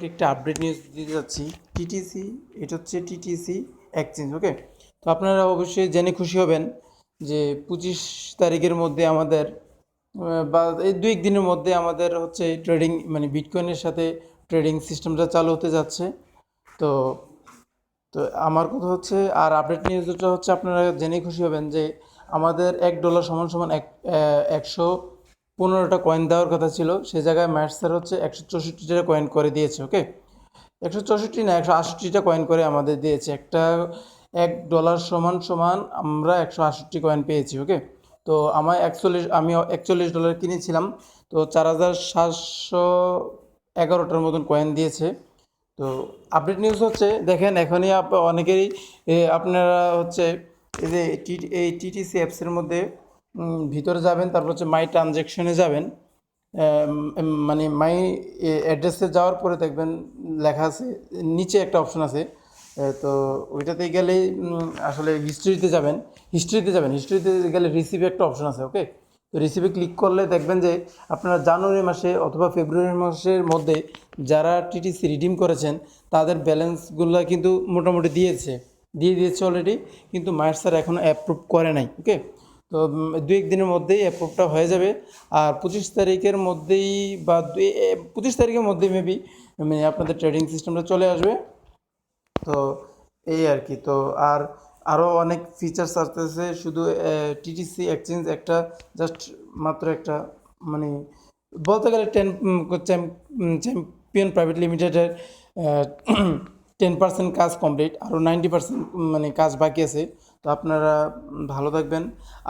সম্পর্কে একটা update news দিতে যাচ্ছি। টিটিসি এটা হচ্ছে টিটিসি এক্সচেঞ্জ ওকে তো আপনারা অবশ্যই জেনে খুশি হবেন যে পঁচিশ তারিখের মধ্যে আমাদের বা এই দুই দিনের মধ্যে আমাদের হচ্ছে ট্রেডিং মানে বিটকয়েনের সাথে ট্রেডিং সিস্টেমটা চালু হতে যাচ্ছে। তো তো আমার কথা হচ্ছে, আর আপডেট নিউজটা হচ্ছে আপনারা জেনে খুশি হবেন যে আমাদের এক ডলার সমান সমান এক একশো পনেরোটা কয়েন দেওয়ার কথা ছিল, সে জায়গায় ম্যাটসের হচ্ছে একশো চৌষট্টিটা কয়েন করে দিয়েছে ওকে একশো চৌষট্টি না, একশো আষট্টিটা কয়েন করে আমাদের দিয়েছে। একটা এক ডলার সমান সমান আমরা একশো আষট্টি কয়েন পেয়েছি ওকে তো আমার একচল্লিশ, আমি একচল্লিশ ডলার কিনেছিলাম, তো চার হাজার সাতশো এগারোটার মতন কয়েন দিয়েছে। তো আপডেট নিউজ হচ্ছে, দেখেন এখনই অনেকেরই আপনারা হচ্ছে এই যে টি এই টিটিসি অ্যাপসের মধ্যে ভিতরে যাবেন তারপর হচ্ছে মাই ট্রানজ্যাকশনে যাবেন। মানে মাই অ্যাড্রেসে যাওয়ার পরে দেখবেন লেখা আছে নিচে একটা অপশন আছে। তো ওইটাতে উম, আসলে হিস্ট্রিতে যাবেন। হিস্ট্রিতে যাবেন। হিস্ট্রিতে গেলে রিসিভে একটা অপশন আছে ওকে তো রিসিভে ক্লিক করলে দেখবেন যে আপনারা জানুয়ারি মাসে অথবা ফেব্রুয়ারি মাসের মধ্যে যারা টিটিসি রিডিম করেছেন তাদের ব্যালেন্সগুলো কিন্তু মোটামুটি দিয়েছে। দিয়ে দিয়েছে অলরেডি কিন্তু মায়ের স্যার এখনও অ্যাপ্রুভ করে নাই ওকে তো দু এক দিনের মধ্যেই অ্যাপ্রুভটা হয়ে যাবে। আর পঁচিশ তারিখের মধ্যেই বা দুই- পঁচিশ তারিখের মধ্যেই মেবি মানে আপনাদের ট্রেডিং সিস্টেমটা চলে আসবে। তো, এই আর কি। তো, আর আরও অনেক ফিচার্স আসতেছে। শুধু টিটিসি এক্সচেঞ্জ একটা জাস্ট মাত্র একটা মানে বলতে গেলে টেন চ্যাম্পিয়ন প্রাইভেট লিমিটেডের টেন পার্সেন্ট কাজ কমপ্লিট আরও নাইনটি পার্সেন্ট মানে কাজ বাকি আছে। তো আপনারা ভালো থাকবেন।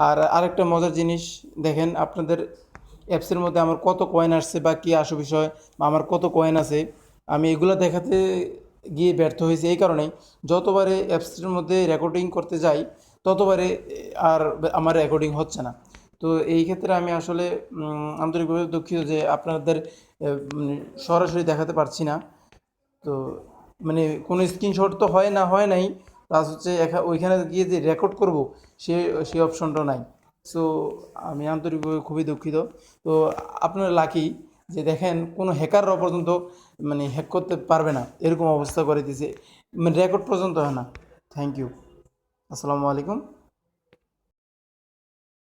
আর আরেকটা মজার জিনিস দেখেন আপনাদের অ্যাপসের মধ্যে আমার কত কয়েন আসছে বা কী আসো বিষয় বা আমার কত কয়েন আছে আমি এগুলো দেখাতে গিয়ে ব্যর্থ হয়েছি এই কারণেই। যতবারে অ্যাপসের মধ্যে রেকর্ডিং করতে যাই ততবারে আর আমার রেকর্ডিং হচ্ছে না। তো এই ক্ষেত্রে আমি আসলে আন্তরিকভাবে দুঃখিত যে আপনাদের আহ, সরাসরি দেখাতে পারছি না। তো মানে কোনো স্ক্রিনশট তো হয় না, হয় নাই। প্লাস হচ্ছে ওইখানে গিয়ে যে রেকর্ড করব, সে সেই অপশনটা নাই। সো আমি আন্তরিকভাবে খুবই দুঃখিত। তো আপনারা লাকি যে দেখেন, কোনো হ্যাকাররা পর্যন্ত মানে হ্যাক করতে পারবে না। এরকম অবস্থা করে দিয়েছে। মানে রেকর্ড পর্যন্ত হয় না। থ্যাংক ইউ আসসালামু আলাইকুম।